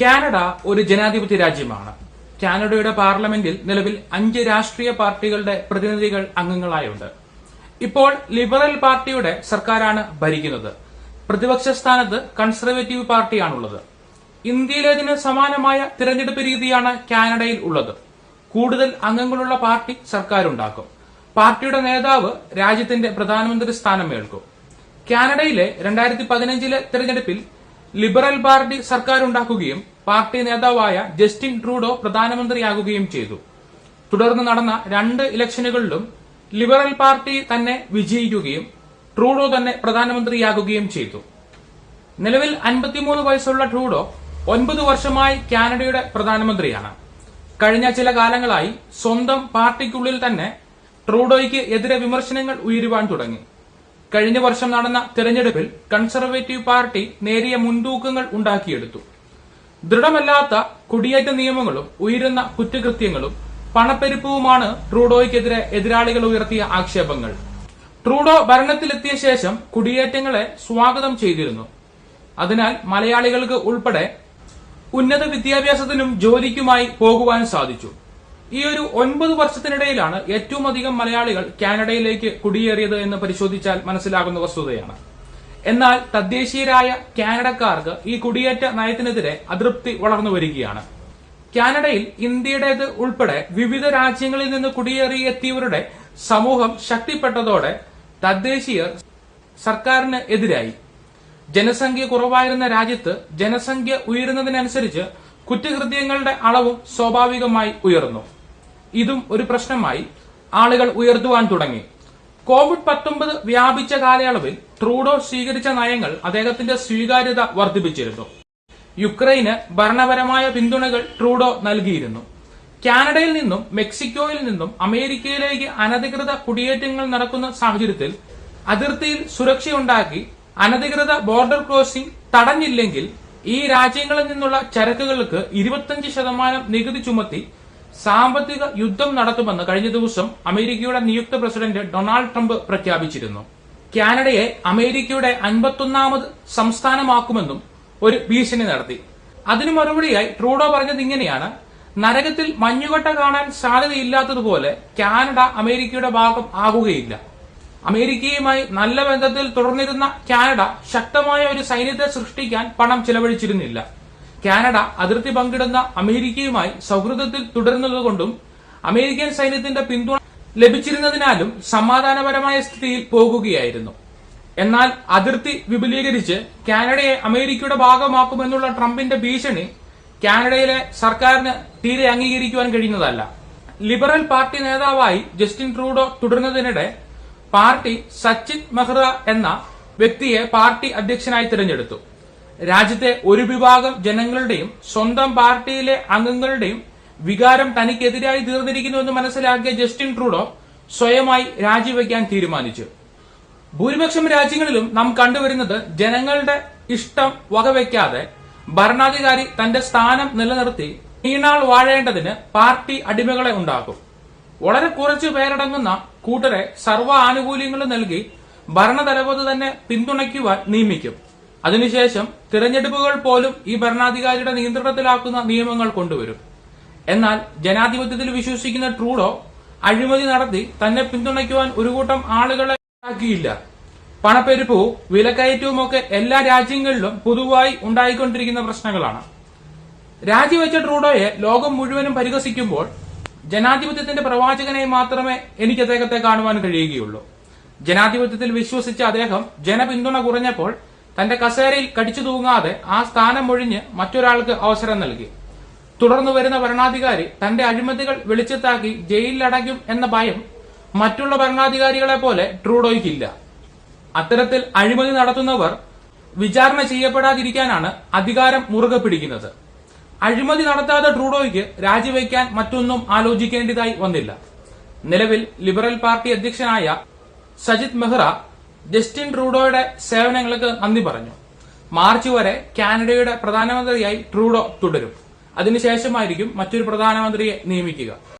Canada ഒരു ജനാധിപത്യ രാജ്യമാണ്. കാനഡയുടെ പാർലമെന്റിൽ നിലവിൽ അഞ്ച് രാഷ്ട്രീയ പാർട്ടികളുടെ പ്രതിനിധികൾ അംഗങ്ങളായുണ്ട്. ഇപ്പോൾ ലിബറൽ പാർട്ടിയുടെ സർക്കാരാണ് ഭരിക്കുന്നത്. പ്രതിപക്ഷ സ്ഥാനത്ത് കൺസർവേറ്റീവ് പാർട്ടിയാണുള്ളത്. ഇന്ത്യയിലേതിന് സമാനമായ തിരഞ്ഞെടുപ്പ് രീതിയാണ് കാനഡയിൽ ഉള്ളത്. കൂടുതൽ അംഗങ്ങളുള്ള പാർട്ടി സർക്കാരുണ്ടാക്കും. പാർട്ടിയുടെ നേതാവ് രാജ്യത്തിന്റെ പ്രധാനമന്ത്രി സ്ഥാനം ഏൽക്കും. കാനഡയിലെ രണ്ടായിരത്തി പതിനഞ്ചിലെ തിരഞ്ഞെടുപ്പിൽ ലിബറൽ പാർട്ടി സർക്കാർ ഉണ്ടാക്കുകയും പാർട്ടി നേതാവായ ജസ്റ്റിൻ ട്രൂഡോ പ്രധാനമന്ത്രിയാകുകയും ചെയ്തു. തുടർന്ന് നടന്ന രണ്ട് ഇലക്ഷനുകളിലും ലിബറൽ പാർട്ടി തന്നെ വിജയിക്കുകയും ട്രൂഡോ തന്നെ പ്രധാനമന്ത്രിയാകുകയും ചെയ്തു. നിലവിൽ അൻപത്തിമൂന്ന് വയസ്സുള്ള ട്രൂഡോ ഒൻപത് വർഷമായി കാനഡയുടെ പ്രധാനമന്ത്രിയാണ്. കഴിഞ്ഞ ചില കാലങ്ങളായി സ്വന്തം പാർട്ടിക്കുള്ളിൽ തന്നെ ട്രൂഡോയ്ക്ക് എതിരെ വിമർശനങ്ങൾ ഉയരുവാൻ തുടങ്ങി. കഴിഞ്ഞ വർഷം നടന്ന തെരഞ്ഞെടുപ്പിൽ കൺസർവേറ്റീവ് പാർട്ടി നേരിയ മുൻതൂക്കങ്ങൾ ഉണ്ടാക്കിയെടുത്തു. ദൃഢമല്ലാത്ത കുടിയേറ്റ നിയമങ്ങളും ഉയരുന്ന കുറ്റകൃത്യങ്ങളും പണപ്പെരുപ്പവുമാണ് ട്രൂഡോയ്ക്കെതിരെ എതിരാളികൾ ഉയർത്തിയ ആക്ഷേപങ്ങൾ. ട്രൂഡോ ഭരണത്തിലെത്തിയ ശേഷം കുടിയേറ്റങ്ങളെ സ്വാഗതം ചെയ്തിരുന്നു. അതിനാൽ മലയാളികൾക്ക് ഉൾപ്പെടെ ഉന്നത വിദ്യാഭ്യാസത്തിനും ജോലിക്കുമായി പോകുവാൻ സാധിച്ചു. ഈ ഒരു ഒൻപത് വർഷത്തിനിടയിലാണ് ഏറ്റവും അധികം മലയാളികൾ കാനഡയിലേക്ക് കുടിയേറിയത് എന്ന് പരിശോധിച്ചാൽ മനസ്സിലാകുന്ന വസ്തുതയാണ്. എന്നാൽ തദ്ദേശീയരായ കാനഡക്കാർക്ക് ഈ കുടിയേറ്റ നയത്തിനെതിരെ അതൃപ്തി വളർന്നു വരികയാണ്. കാനഡയിൽ ഇന്ത്യയുടേത് ഉൾപ്പെടെ വിവിധ രാജ്യങ്ങളിൽ നിന്ന് കുടിയേറിയെത്തിയവരുടെ സമൂഹം ശക്തിപ്പെട്ടതോടെ തദ്ദേശീയർ സർക്കാരിന് എതിരായി. ജനസംഖ്യ കുറവായിരുന്ന രാജ്യത്ത് ജനസംഖ്യ ഉയരുന്നതിനനുസരിച്ച് കുറ്റകൃത്യങ്ങളുടെ അളവും സ്വാഭാവികമായി ഉയർന്നു. ഇതും ഒരു പ്രശ്നമായി ആളുകൾ ഉയർത്തുവാൻ തുടങ്ങി. കോവിഡ് പത്തൊമ്പത് വ്യാപിച്ച കാലയളവിൽ ട്രൂഡോ സ്വീകരിച്ച നയങ്ങൾ അദ്ദേഹത്തിന്റെ സ്വീകാര്യത വർദ്ധിപ്പിച്ചിരുന്നു. യുക്രൈന് ഭരണപരമായ പിന്തുണകൾ ട്രൂഡോ നൽകിയിരുന്നു. കാനഡയിൽ നിന്നും മെക്സിക്കോയിൽ നിന്നും അമേരിക്കയിലേക്ക് അനധികൃത കുടിയേറ്റങ്ങൾ നടക്കുന്ന സാഹചര്യത്തിൽ അതിർത്തിയിൽ സുരക്ഷയുണ്ടാക്കി അനധികൃത ബോർഡർ ക്രോസിംഗ് തടഞ്ഞില്ലെങ്കിൽ ഈ രാജ്യങ്ങളിൽ നിന്നുള്ള ചരക്കുകൾക്ക് ഇരുപത്തിയഞ്ച് ശതമാനം നികുതി ചുമത്തി സാമ്പത്തിക യുദ്ധം നടത്തുമെന്ന് കഴിഞ്ഞ ദിവസം അമേരിക്കയുടെ നിയുക്ത പ്രസിഡന്റ് ഡൊണാൾഡ് ട്രംപ് പ്രഖ്യാപിച്ചിരുന്നു. കാനഡയെ അമേരിക്കയുടെ അൻപത്തൊന്നാമത് സംസ്ഥാനമാക്കുമെന്നും ഒരു ഭീഷണി നടത്തി. അതിനു മറുപടിയായി ട്രൂഡോ പറഞ്ഞത് ഇങ്ങനെയാണ്. നരകത്തിൽ മഞ്ഞുകട്ട കാണാൻ സാധ്യതയില്ലാത്തതുപോലെ കാനഡ അമേരിക്കയുടെ ഭാഗം ആകുകയില്ല. അമേരിക്കയുമായി നല്ല ബന്ധത്തിൽ തുടർന്നിരുന്ന കാനഡ ശക്തമായ ഒരു സൈന്യത്തെ സൃഷ്ടിക്കാൻ പണം ചെലവഴിച്ചിരുന്നില്ല. കാനഡ അതിർത്തി പങ്കിടുന്ന അമേരിക്കയുമായി സൗഹൃദത്തിൽ തുടരുന്നതുകൊണ്ടും അമേരിക്കൻ സൈന്യത്തിന്റെ പിന്തുണ ലഭിച്ചിരുന്നതിനാലും സമാധാനപരമായ സ്ഥിതിയിൽ പോകുകയായിരുന്നു. എന്നാൽ അതിർത്തി വിപുലീകരിച്ച് കാനഡയെ അമേരിക്കയുടെ ഭാഗമാക്കുമെന്നുള്ള ട്രംപിന്റെ ഭീഷണി കാനഡയിലെ സർക്കാരിന് തീരെ അംഗീകരിക്കുവാൻ കഴിയുന്നതല്ല. ലിബറൽ പാർട്ടി നേതാവായി ജസ്റ്റിൻ ട്രൂഡോ തുടരുന്നതിനിടെ പാർട്ടി സച്ചിത് മെഹ്റ എന്ന വ്യക്തിയെ പാർട്ടി അധ്യക്ഷനായി തിരഞ്ഞെടുത്തു. രാജ്യത്തെ ഒരു വിഭാഗം ജനങ്ങളുടെയും സ്വന്തം പാർട്ടിയിലെ അംഗങ്ങളുടെയും വികാരം തനിക്കെതിരായി തീർന്നിരിക്കുന്നുവെന്ന് മനസ്സിലാക്കിയ ജസ്റ്റിൻ ട്രൂഡോ സ്വയമായി രാജിവെക്കാൻ തീരുമാനിച്ചു. ഭൂരിപക്ഷം രാജ്യങ്ങളിലും നാം കണ്ടുവരുന്നത് ജനങ്ങളുടെ ഇഷ്ടം വകവെക്കാതെ ഭരണാധികാരി തന്റെ സ്ഥാനം നിലനിർത്തി നീണാൾ വാഴേണ്ടതിന് പാർട്ടി അടിമകളെ ഉണ്ടാക്കും. വളരെ കുറച്ച് പേരടങ്ങുന്ന കൂട്ടരെ സർവ ആനുകൂല്യങ്ങളും നൽകി ഭരണതലവത് തന്നെ പിന്തുണയ്ക്കുവാൻ നിയമിക്കും. അതിനുശേഷം തിരഞ്ഞെടുപ്പുകൾ പോലും ഈ ഭരണാധികാരിയുടെ നിയന്ത്രണത്തിലാക്കുന്ന നിയമങ്ങൾ കൊണ്ടുവരും. എന്നാൽ ജനാധിപത്യത്തിൽ വിശ്വസിക്കുന്ന ട്രൂഡോ അഴിമതി നടത്തി തന്നെ പിന്തുണയ്ക്കുവാൻ ഒരു കൂട്ടം ആളുകളെ ഉണ്ടാക്കിയില്ല. പണപ്പെരുപ്പവും വിലക്കയറ്റവും ഒക്കെ എല്ലാ രാജ്യങ്ങളിലും പൊതുവായി ഉണ്ടായിക്കൊണ്ടിരിക്കുന്ന പ്രശ്നങ്ങളാണ്. രാജിവെച്ച ട്രൂഡോയെ ലോകം മുഴുവനും പരിഹസിക്കുമ്പോൾ ജനാധിപത്യത്തിന്റെ പ്രവാചകനെ മാത്രമേ എനിക്ക് അദ്ദേഹത്തെ കാണുവാൻ കഴിയുകയുള്ളൂ. ജനാധിപത്യത്തിൽ വിശ്വസിച്ച അദ്ദേഹം ജനപിന്തുണ കുറഞ്ഞപ്പോൾ തന്റെ കസേരയിൽ കടിച്ചു തൂങ്ങാതെ ആ സ്ഥാനം ഒഴിഞ്ഞ് മറ്റൊരാൾക്ക് അവസരം നൽകി. തുടർന്നു വരുന്ന ഭരണാധികാരി തന്റെ അഴിമതികൾ വെളിച്ചത്താക്കി ജയിലിലടയ്ക്കും എന്ന ഭയം മറ്റുള്ള ഭരണാധികാരികളെ പോലെ ട്രൂഡോയ്ക്കില്ല. അത്തരത്തിൽ അഴിമതി നടത്തുന്നവർ വിചാരണ ചെയ്യപ്പെടാതിരിക്കാനാണ് അധികാരം മുറുകെ പിടിക്കുന്നത്. അഴിമതി നടത്താതെ ട്രൂഡോയ്ക്ക് രാജിവെക്കാൻ മറ്റൊന്നും ആലോചിക്കേണ്ടതായി വന്നില്ല. നിലവിൽ ലിബറൽ പാർട്ടി അധ്യക്ഷനായ സജിത് മെഹ്റ ജസ്റ്റിൻ ട്രൂഡോയുടെ സേവനങ്ങൾക്ക് നന്ദി പറഞ്ഞു. മാർച്ച് വരെ കാനഡയുടെ പ്രധാനമന്ത്രിയായി ട്രൂഡോ തുടരും. അതിനുശേഷമായിരിക്കും മറ്റൊരു പ്രധാനമന്ത്രിയെ നിയമിക്കുക.